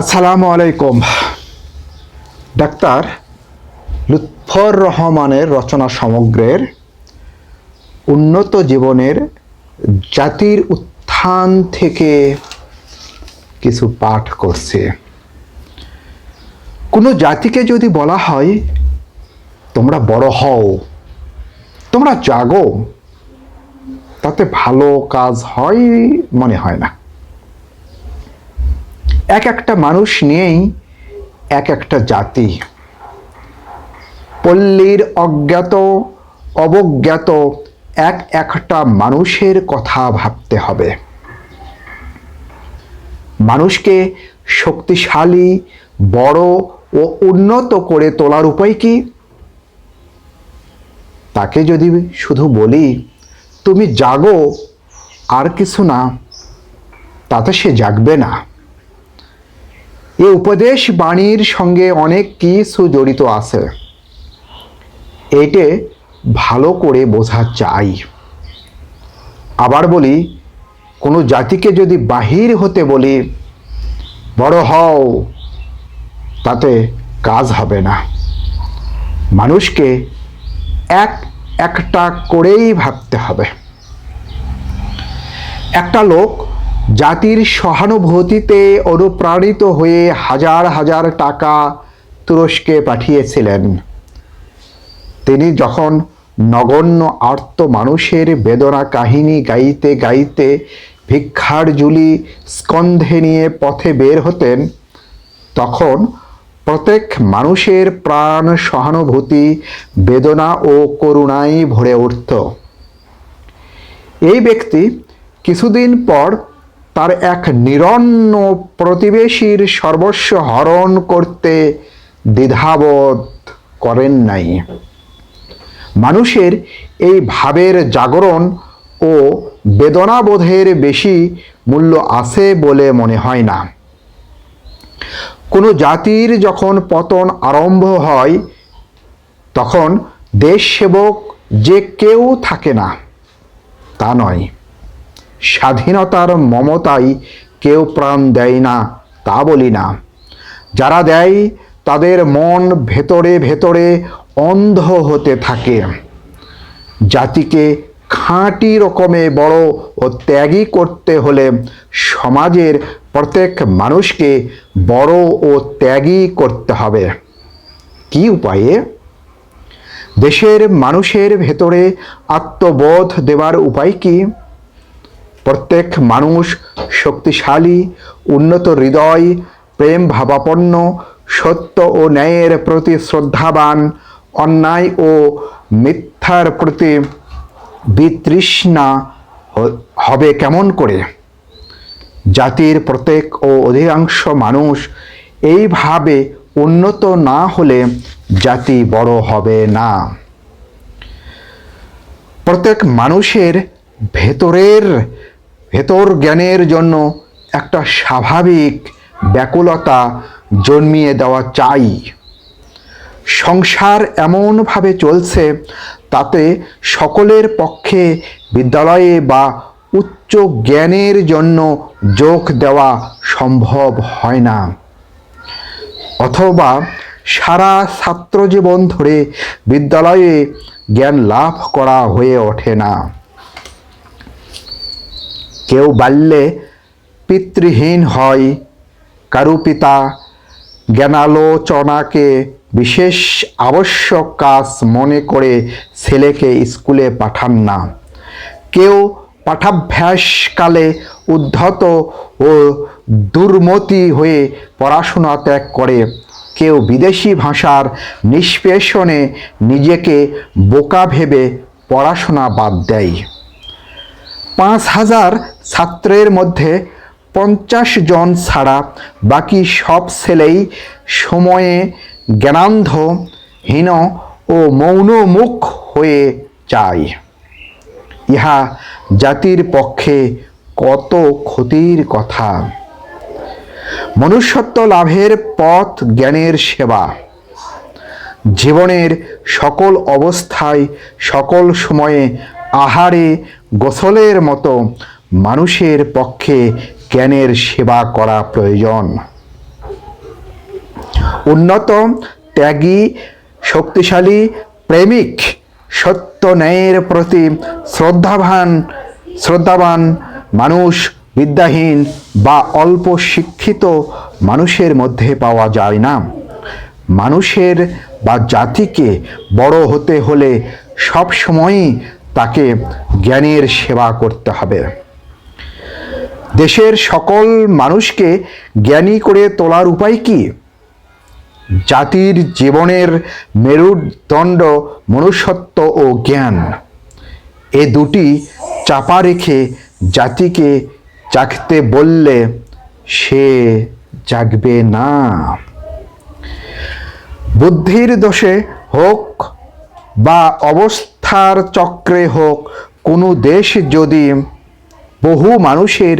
আসসালামু আলাইকুম। ডাক্তার লুৎফর রহমানের রচনা সমগ্রের উন্নত জীবনের জাতির উত্থান থেকে কিছু পাঠ করছে। কোনো জাতিকে যদি বলা হয়, তোমরা বড় হও, তোমরা জাগো, তাতে ভালো কাজ হয় মনে হয় না। এক একটা মানুষ নিয়েই এক একটা জাতি। পল্লীর অজ্ঞাত, অবজ্ঞাত এক একটা মানুষের কথা ভাবতে হবে। মানুষকে শক্তিশালী, বড় ও উন্নত করে তোলার উপায় কি? তাকে যদি শুধু বলি, তুমি জাগো, আর কিছু না, তাতে সে জাগবে না। এ উপদেশ বাণীর সঙ্গে অনেক কিছু জড়িত আছে। এটে ভালো করে বোঝা চাই। আবার বলি, কোনো জাতিকে যদি বাহির হতে বলি, বড় হও, তাতে কাজ হবে না। মানুষকে এক একটা করেই ভাবতে হবে। একটা লোক জাতির সহানুভূতিতে অনুপ্রাণিত হয়ে হাজার হাজার টাকা তুরস্কে পাঠিয়েছিলেন। তিনি যখন নগণ্য আর্ত মানুষের বেদনা কাহিনী গাইতে গাইতে ভিক্ষার জুলি স্কন্ধে নিয়ে পথে বের হতেন, তখন প্রত্যেক মানুষের প্রাণ সহানুভূতি বেদনা ও করুণায় ভরে উঠত। এই ব্যক্তি কিছুদিন পর তার এক নিরন্ন প্রতিবেশীর সর্বস্ব হরণ করতে দ্বিধাবোধ করেন নাই। মানুষের এই ভাবের জাগরণ ও বেদনাবোধের বেশি মূল্য আছে বলে মনে হয় না। কোনো জাতির যখন পতন আরম্ভ হয়, তখন দেশ সেবক যে কেউ থাকে না, তা নয়। স্বাধীনতার মমতায় কেউ প্রাণ দেয় না, তা বলি না। যারা দেয়, তাদের মন ভেতরে ভেতরে অন্ধ হতে থাকে। জাতিকে খাঁটি রকমে বড় ও ত্যাগী করতে হলে সমাজের প্রত্যেক মানুষকে বড় ও ত্যাগী করতে হবে। কি উপায়ে? দেশের মানুষের ভেতরে আত্মবোধ দেওয়ার উপায় কি? প্রত্যেক মানুষ শক্তিশালী, উন্নত হৃদয়, প্রেম ভাবাপন্ন, সত্য ও ন্যায়ের প্রতি শ্রদ্ধাবান, অন্যায় ও মিথ্যার প্রতি বিতৃষ্ণা হবে কেমন করে? জাতির প্রত্যেক ও অধিকাংশ মানুষ এইভাবে উন্নত না হলে জাতি বড় হবে না। প্রত্যেক মানুষের ভেতরের ভেতর জ্ঞানের জন্য একটা স্বাভাবিক ব্যাকুলতা জন্মিয়ে দেওয়া চাই। সংসার এমনভাবে চলছে তাতে সকলের পক্ষে বিদ্যালয়ে বা উচ্চ জ্ঞানের জন্য যোগ দেওয়া সম্ভব হয় না। অথবা সারা ছাত্রজীবন ধরে বিদ্যালয়ে জ্ঞান লাভ করা হয়ে ওঠে না। কেউ বাল্যে পিতৃহীন হয়। কারু পিতা জ্ঞানালোচনাকে বিশেষ আবশ্যক কাজ মনে করে ছেলেকে স্কুলে পাঠান না। কেউ পাঠাভ্যাসকালে উদ্ধত ও দুর্মতি হয়ে পড়াশোনা ত্যাগ করে। কেউ বিদেশি ভাষার নিষ্পেষণে নিজেকে বোকা ভেবে পড়াশোনা বাদ দেয়। পাঁচ হাজার ছাত্রের মধ্যে পঞ্চাশ জন ছাড়া বাকি সব ছেলেই সময়ে জ্ঞানান্ধ, হীন ও মৌনমুখ হয়ে যায়। ইহা জাতির পক্ষে কত ক্ষতির কথা। মনুষ্যত্ব লাভের পথ জ্ঞানের সেবা। জীবনের সকল অবস্থায় সকল সময়ে আহারে গোসলের মতো মানুষের পক্ষে জ্ঞানের সেবা করা প্রয়োজন। উন্নত, ত্যাগী, শক্তিশালী, প্রেমিক, সত্য ন্যায়ের প্রতি শ্রদ্ধাবান শ্রদ্ধাবান মানুষ, বিদ্যাহীন বা অল্প শিক্ষিত মানুষের মধ্যে পাওয়া যায় না। মানুষের বা জাতিকে বড় হতে হলে সব সময়ই তাকে জ্ঞানের সেবা করতে হবে। দেশের সকল মানুষকে জ্ঞানী করে তোলার উপায় কি? জাতির জীবনের মেরুদণ্ড, মনুষ্যত্ব ও জ্ঞান, এ দুটি চাপা রেখে জাতিকে জাগতে বললে সে জাগবে না। বুদ্ধির দোষে হোক বা অবস্থার চক্রে হোক, কোনো দেশ যদি বহু মানুষের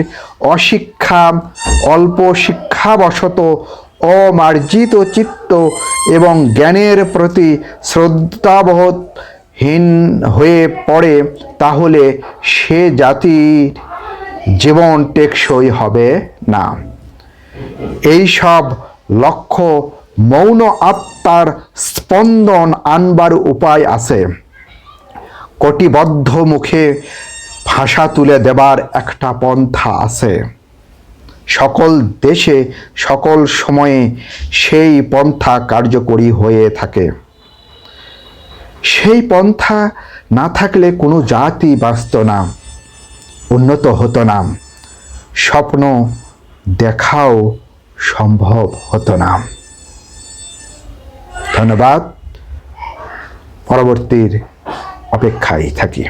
অশিক্ষা, অল্প শিক্ষাবশত অমার্জিত চিত্ত এবং জ্ঞানের প্রতি শ্রদ্ধাবোধহীন হয়ে পড়ে, তাহলে সে জাতির জীবন টেকসই হবে না। এই সব লক্ষ্য মৌন আত্মার স্পন্দন আনবার উপায় আছে। কটিবদ্ধ মুখে ভাষা তুলে দেবার একটা পন্থা আছে। সকল দেশে, সকল সময়ে সেই পন্থা কার্যকরী হয়ে থাকে। সেই পন্থা না থাকলে কোনো জাতি বাঁচত না, উন্নত হতো না, স্বপ্ন দেখাও সম্ভব হতো না। ধন্যবাদ। পরবর্তীর অপেক্ষায় থাকি।